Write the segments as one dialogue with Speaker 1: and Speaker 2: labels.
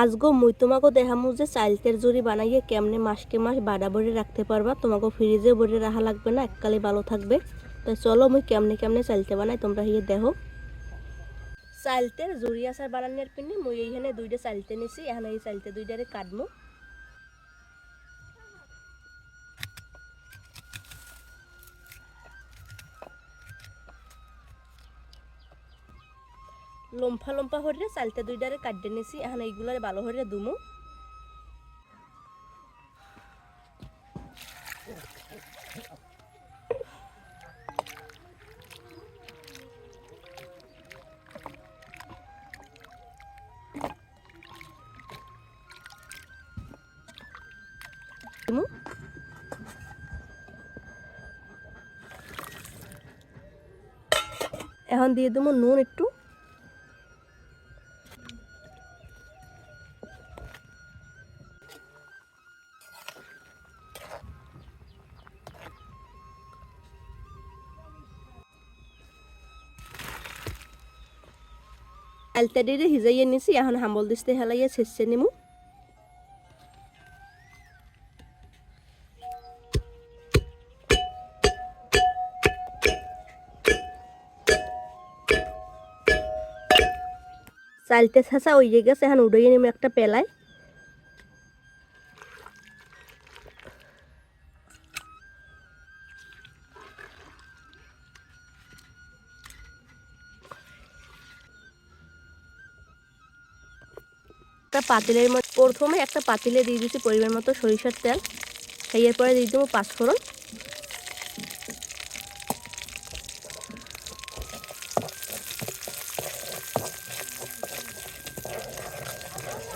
Speaker 1: আজগো মুই তোমাকে দেখামু যে চাইলতের জুড়ি বানাইয়ে কেমনে মাসকে মাস বাড়া ভরে রাখতে পারবা। তোমাকে ফ্রিজে ভরে রাখা লাগবে না, এককালে ভালো থাকবে। তাই চলো মুই কেমনে কেমনে চাইলতে বানাই, তোমরা হিয়ে দেখো। চাইলতের জুড়ি আচার বানানোর পিনে মুই এইখানে দুইটা চাইলতে নিছি, এখানে এই চাইলতে দুইটারে কাটমু। লম্ফা লম্ফা হরে চালতে দুইটারে কাটতে নিছি, এখন এইগুলার ভালো হরে দুমু দিমু। এখন দিয়ে দেবো নুন একটু আলতা দিয়ে হিজাইয়ে নিছি এখন হাম্বল দিস্তে হেলাইয়ে ছেঁচে নিমু চালতে ছাঁচা ওই গেছে এখন উড়িয়ে নিমু একটা পেলায় একটা পাতিলের মধ্যে প্রথমে একটা পাতিলে দিয়ে দিচ্ছি পরিমাণ মতো সরিষার তেল। এরপরে দিয়ে দেবো পাঁচফোড়ন।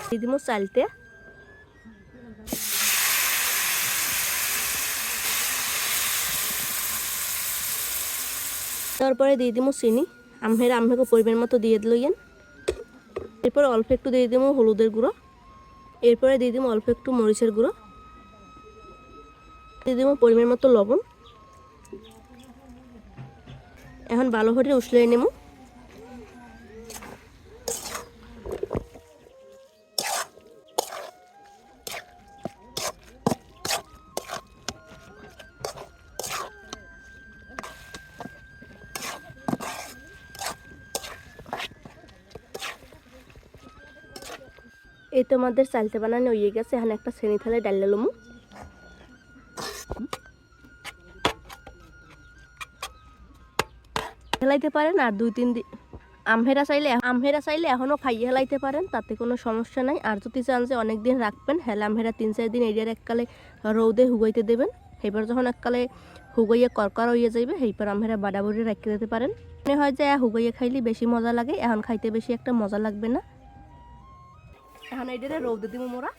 Speaker 1: দিয়ে দিব চালতে। তারপরে দিয়ে দিব চিনি। আমের আমেকে পরিমাণ মতো দিয়ে দিলেন এরপর অল্প একটু দিয়ে দিব হলুদের গুঁড়ো। এরপরে দিয়ে দিব অল্প একটু মরিচের গুঁড়ো। দিয়ে দিব পরিমাণ মতো লবণ। এখন ভালো করে উসলে নেব। এই তোমাদের চালতে বানানো হয়ে গেছে। এখানে একটা শ্রেণি থালে ডালে লমু। হেলাইতে পারেন আর দুই তিন দিন আমহেরা চাইলে আমহেরা চাইলে এখনও খাইয়ে হেলাইতে পারেন, তাতে কোনো সমস্যা নাই। আর যদি চান যে অনেক দিন রাখবেন, হেলে আমহেরা তিন চার দিন এরিয়ার এককালে রৌদে হুগাইতে দেবেন। সেইবার যখন এককালে হুগাইয়ে করকর হইয়া যাইবে, সেইবার আমহেরা বাড়া বুড়ি রাখতে দিতে পারেন। মনে হয় যে হুগাইয়ে খাইলে বেশি মজা লাগে, এখন খাইতে বেশি একটা মজা লাগবে না। এখন এইটারে রৌদে দিব মোরা।